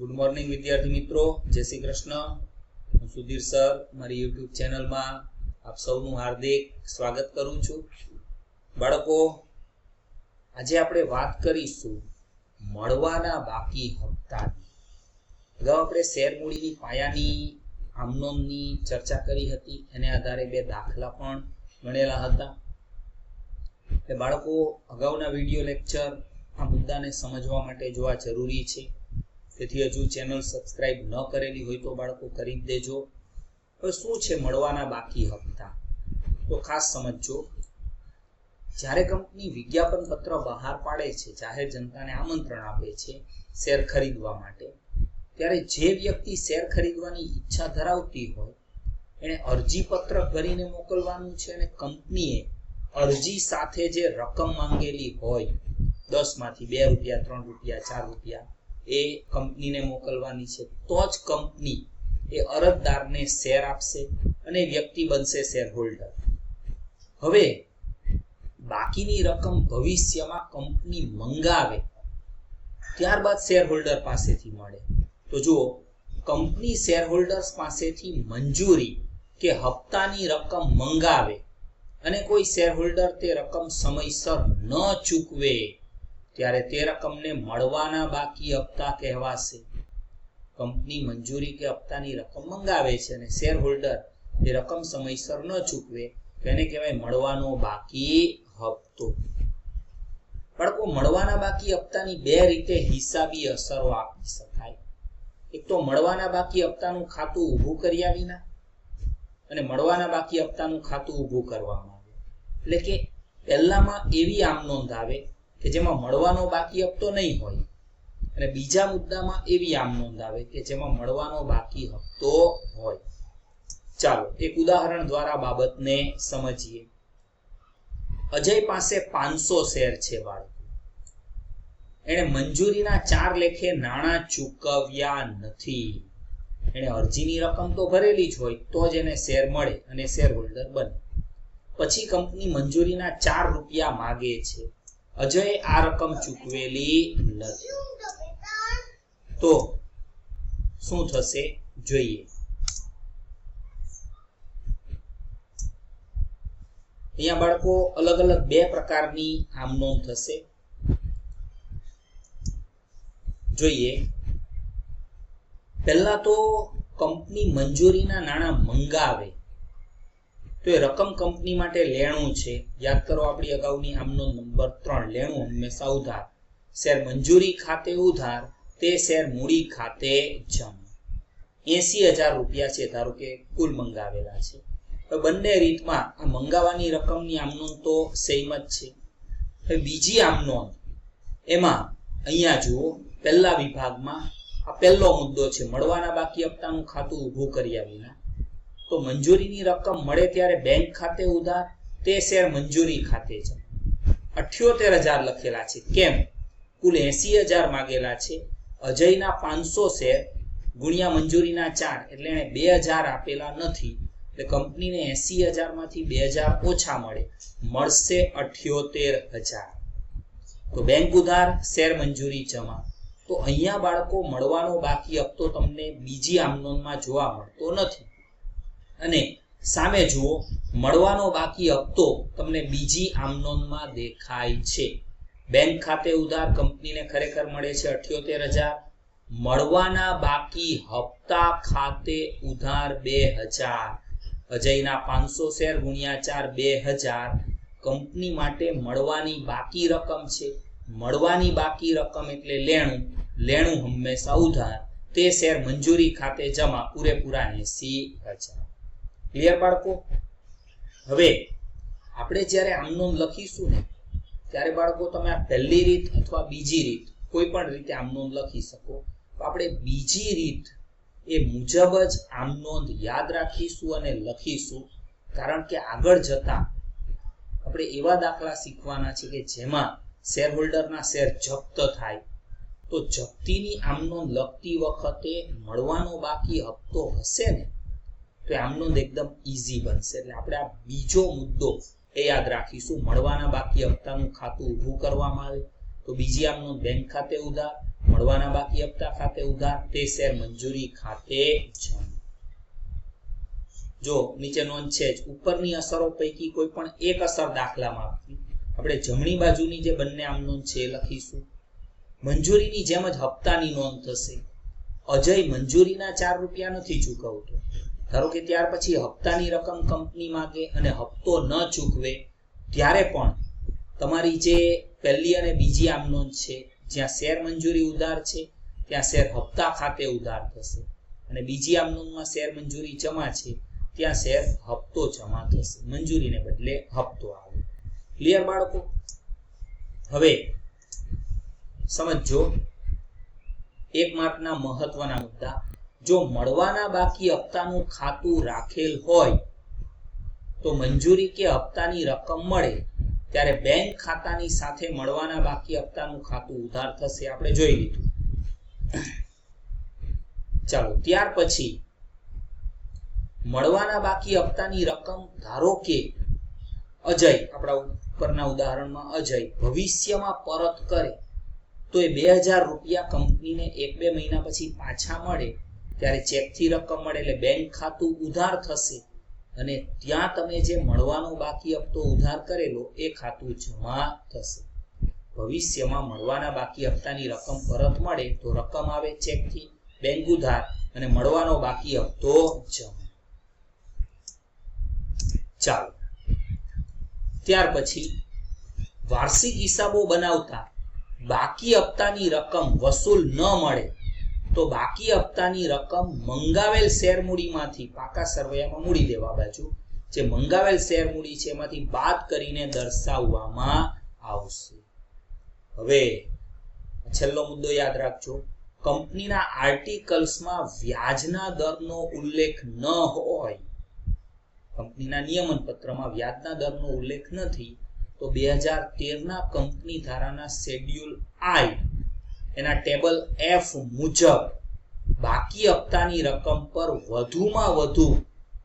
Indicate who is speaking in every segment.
Speaker 1: Good morning વિદ્યાર્થી મિત્રો. જય શ્રી કૃષ્ણ. હું સુધીર સર. મારી યુટ્યુબ ચેનલમાં આપ સૌનું હાર્દિક સ્વાગત કરું છું. બાળકો, આજે આપણે વાત કરીશું મળવાના બાકી હપ્તાની. અગાઉ આપણે શેરમૂડીની પાયાની, આમનોમની ચર્ચા કરી હતી. એને આધારે બે દાખલા પણ ગણેલા હતા. એટલે બાળકો, અગાઉના વીડિયો લેક્ચર આ મુદ્દાને સમજવા માટે જોવા જરૂરી છે. તેથી હજુ ચેનલ સબસ્ક્રાઇબ ન કરેલી હોય તો બાળકો કરી દેજો. હવે શું છે મળવાના બાકી હપ્તા? તો ખાસ સમજજો. જ્યારે કંપની વિજ્ઞાપન પત્ર બહાર પાડે છે, જાહેર જનતાને આમંત્રણ આપે છે શેર ખરીદવા માટે, ત્યારે જે વ્યક્તિ શેર ખરીદવાની ઈચ્છા ધરાવતી હોય એણે અરજી પત્ર ભરીને મોકલવાનું છે અને કંપનીએ અરજી સાથે જે રકમ માંગેલી હોય, દસમાંથી બે રૂપિયા, ત્રણ રૂપિયા, ચાર રૂપિયા એ કંપનીને મોકલવાની છે. તો જ કંપની એ અરજદારને શેર આપશે અને વ્યક્તિ બનશે શેર હોલ્ડર હવે બાકીની રકમ ભવિષ્યમાં કંપની મંગાવે, ત્યારબાદ શેર હોલ્ડર પાસેથી મળે. તો જુઓ કંપની શેર હોલ્ડર્સ પાસેથી મંજૂરી કે હપ્તાની રકમ મંગાવે અને કોઈ શેર હોલ્ડર તે રકમ સમયસર ન ચૂકવે. ત્યારે તે રકમને મળવાના બાકી હપ્તા કહેવાશે. કંપની મંજૂરી કે હપ્તાની રકમ મંગાવે છે અને શેર હોલ્ડર એ રકમ સમયસર ન ચૂકવે તેને કહેવાય મળવાનો બાકી હપ્તો. બાળકો, મળવાના બાકી હપ્તાની બે રીતે હિસાબી અસરો આપી શકાય. એક તો મળવાના બાકી હપ્તાનું ખાતું ઊભું કર્યા વિના અને મળવાના બાકી હપ્તાનું ખાતું ઊભું કરવામાં આવે. એટલે કે પહેલામાં એવી આમ નોંધ આવે કે જેમાં મળવાનો બાકી હપ્તો નહીં હોય. અને બીજા મુદ્દામાં એવી આમ નોંધ આવે કે જેમાં મળવાનો બાકી હપ્તો હોય. ચાલો, એક ઉદાહરણ દ્વારા બાબતને સમજીએ. અજય પાસે પાંચસો શેર છે બાળકો. એણે મંજૂરીના ચાર લેખે નાણાં ચૂકવ્યા નથી. એણે અરજીની રકમ તો ભરેલી જ હોય, તો જ એને શેર મળે અને શેર હોલ્ડર બને. પછી કંપની મંજૂરીના ચાર રૂપિયા માગે છે. અજય આ રકમ ચૂકવેલી નથી. તો શું થશે? જોઈએ. અહીંયા બાળકો, અલગ અલગ બે પ્રકારની આમ નોંધ થશે. જોઈએ. પહેલા તો કંપની મંજૂરીના નાણાં મંગાવે. તો એ રકમ કંપની માટે લેણું છે. યાદ કરો આપણી અગાઉની આમનો નંબર ત્રણ, લેણું હંમેશા ઉધાર. શેર મંજૂરી ખાતે ઉધાર, તે શેર મૂડી ખાતે જમા. એસી હજાર રૂપિયા છે ધારો કે કુલ મંગાવેલા છે. બંને રીતમાં આ મંગાવાની રકમની આમનોંધ તો સેમ જ છે. હવે બીજી આમનોંધ એમાં અહીંયા જુઓ, પહેલા વિભાગમાં આ પહેલો મુદ્દો છે, મળવાના બાકી હપ્તાનું ખાતું ઊભું કર્યા વિના. તો મંજૂરીની રકમ મળે ત્યારે બેંક ખાતે ઉધાર, તે શેર મંજૂરી ખાતે છે. અઠ્યોતેર હજાર લખેલા છે. કેમ? કુલ એસી હજાર માગેલા છે. અજયના પાંચસો શેર ગુણ્યા મંજૂરીના ચાર, એટલે એને બે હજાર આપેલા નથી. એટલે કંપનીને એસી હજારમાંથી બે હજાર ઓછા મળે. મળશે અઠ્યોતેર હજાર. તો બેંક ઉધાર, શેર મંજૂરી જમા. તો અહીંયા બાળકો મળવાનો બાકી હપ્તો તમને બીજી આમનોનમાં જોવા મળતો નથી. અને સામે જુઓ, મળવાનો બાકી હપ્તો તમને બીજી આમનોનમાં દેખાય છે. બેંક ખાતે ઉધાર કંપનીને ખરેખર મળે છે અઠ્યોતેર હજાર. મળવાના બાકી હપ્તા ખાતે ઉધાર બે હજાર. અજયના પાંચસો શેર ગુણ્યા ચાર બે હજાર. કંપની માટે મળવાની બાકી રકમ છે. મળવાની બાકી રકમ એટલે લેણું. લેણું હંમેશા ઉધાર. તે શેર મંજૂરી ખાતે જમા પૂરેપૂરા એસી હજાર. ક્લિયર બાળકો? હવે આપણે જ્યારે આમનોંધ લખીશું ને, ત્યારે બાળકો તમે આ પહેલી રીત અથવા બીજી રીત કોઈ પણ રીતે આમનોંધ લખી શકો. તો આપણે બીજી રીત એ મુજબ જ આમનોંધ યાદ રાખીશું અને લખીશું. કારણ કે આગળ જતા આપણે એવા દાખલા શીખવાના છે કે જેમાં શેર હોલ્ડરના શેર જપ્ત થાય. તો જપ્તીની આમનોંધ લખતી વખતે મળવાનો બાકી હપ્તો હશે ને? તો આમનોંધ એકદમ ઈઝી બનશે. એટલે આપણે આ બીજો મુદ્દો એ યાદ રાખીશું. મળવાના બાકી હપ્તાનું ખાતું ઊભું કરવામાં આવે તો બીજી આમનું બેંક ખાતે ઉધાર, મળવાના બાકી હપ્તા ખાતે ઉધાર, તે શેર મંજૂરી ખાતે જો. નીચે નોંધ છે જ, ઉપરની અસરો પૈકી કોઈ પણ એક અસર દાખલામાં આપવી. આપણે જમણી બાજુની જે બંને આમ છે એ લખીશું. મંજૂરીની જેમ જ હપ્તાની નોંધ થશે. અજય મંજૂરીના ચાર રૂપિયા નથી ચૂકવતો. ધારો કે ત્યાર પછી હપ્તાની રકમ કંપની માગે અને હપ્તો ન ચૂકવે, ત્યારે પણ તમારી જે પહેલી અને બીજી આમનોન છે, જ્યાં શેર મંજૂરી ઉધાર છે, ત્યાં શેર હપ્તા ખાતે ઉધાર થશે. અને બીજી આમનોનમાં શેર મંજૂરી જમા છે, ત્યાં શેર હપ્તો જમા થશે. મંજૂરીને બદલે હપ્તો આવે. ક્લિયર બાળકો? હવે સમજો એક માર્કના મહત્વના મુદ્દા જો મળવાના બાકી હપ્તાનું ખાતું રાખેલ હોય, તો મંજૂરી કે હપ્તાની રકમ મળે, ત્યારે બેંક ખાતાની સાથે મળવાના બાકી હપ્તાનું ખાતું ઉધાર થશે. આપણે જોઈ લીધું. ચાલો, ત્યાર પછી મળવાના બાકી હપ્તાની રકમ ધારો કે અજય, આપણા ઉપરના ઉદાહરણમાં અજય, ભવિષ્યમાં પરત કરે, તો એ બે હજાર રૂપિયા કંપનીને એક બે મહિના પછી પાછા મળે. ત્યારે ચેકથી રકમ મળે એટલે બેંક ખાતું ઉધાર થશે. અને ત્યાં તમે જે મળવાનો બાકી હપ્તો ઉધાર કરેલો, એ ખાતું જમા થશે. ભવિષ્યમાં મળવાના બાકી હપ્તાની રકમ પરત મળે તો રકમ આવે ચેકથી, બેંક ઉધાર, અને મળવાનો બાકી હપ્તો જમા. ચાલો. ત્યાર પછી, વાર્ષિક હિસાબો બનાવતા બાકી હપ્તાની રકમ વસૂલ ન મળે તો બાકી હપ્તાની રકમ મંગાવેલ શેર મૂડીમાંથી પાકા સરવૈયામાં મૂડી દેવા બાજુ. જે મંગાવેલ શેર મૂડી છે એમાંથી બાદ કરીને દર્શાવવામાં આવશે. હવે છેલ્લો મુદ્દો યાદ રાખજો. કંપનીના આર્ટિકલ્સમાં વ્યાજના દરનો ઉલ્લેખ ન હોય, કંપનીના નિયમન પત્રમાં વ્યાજના દરનો ઉલ્લેખ નથી, તો બે હજાર તેરના કંપની ધારાના શેડ્યુલ આઈ એના ટેબલ એફ મુજબ બાકી હપ્તાની રકમ પર વધુમાં વધુ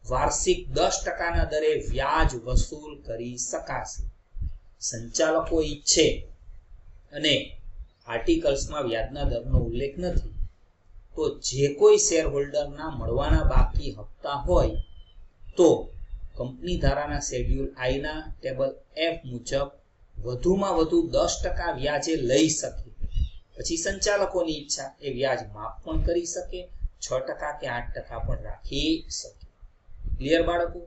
Speaker 1: વાર્ષિક દસ ટકાના દરે વ્યાજ વસૂલ કરી શકાશે. સંચાલકો ઈચ્છે અને આર્ટિકલ્સમાં વ્યાજના દરનો ઉલ્લેખ નથી. તો જે કોઈ શેર હોલ્ડરના મળવાના બાકી હપ્તા હોય તો કંપની ધારાના શેડ્યુલ આઈના ટેબલ એફ મુજબ વધુમાં વધુ દસ ટકા વ્યાજે લઈ શકે. પછી સંચાલકોની ઈચ્છા એ વ્યાજ માફ પણ કરી શકે, છ ટકા કે આઠ ટકા પણ રાખી શકે. ક્લિયર બાળકો?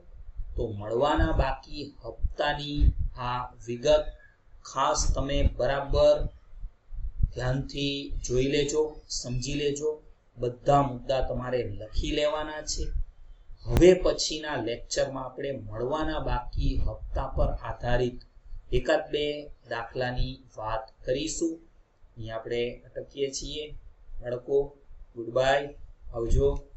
Speaker 1: તો મળવાના બાકી હપ્તાની આ વિગત ખાસ તમે બરાબર ધ્યાનથી જોઈ લેજો, સમજી લેજો. બધા મુદ્દા તમારે લખી લેવાના છે. હવે પછીના લેક્ચરમાં આપણે મળવાના બાકી હપ્તા પર આધારિત એકાદ બે દાખલાની વાત કરીશું. અહીં આપણે અટકીએ છીએ. બાળકો ગુડ બાય આવજો.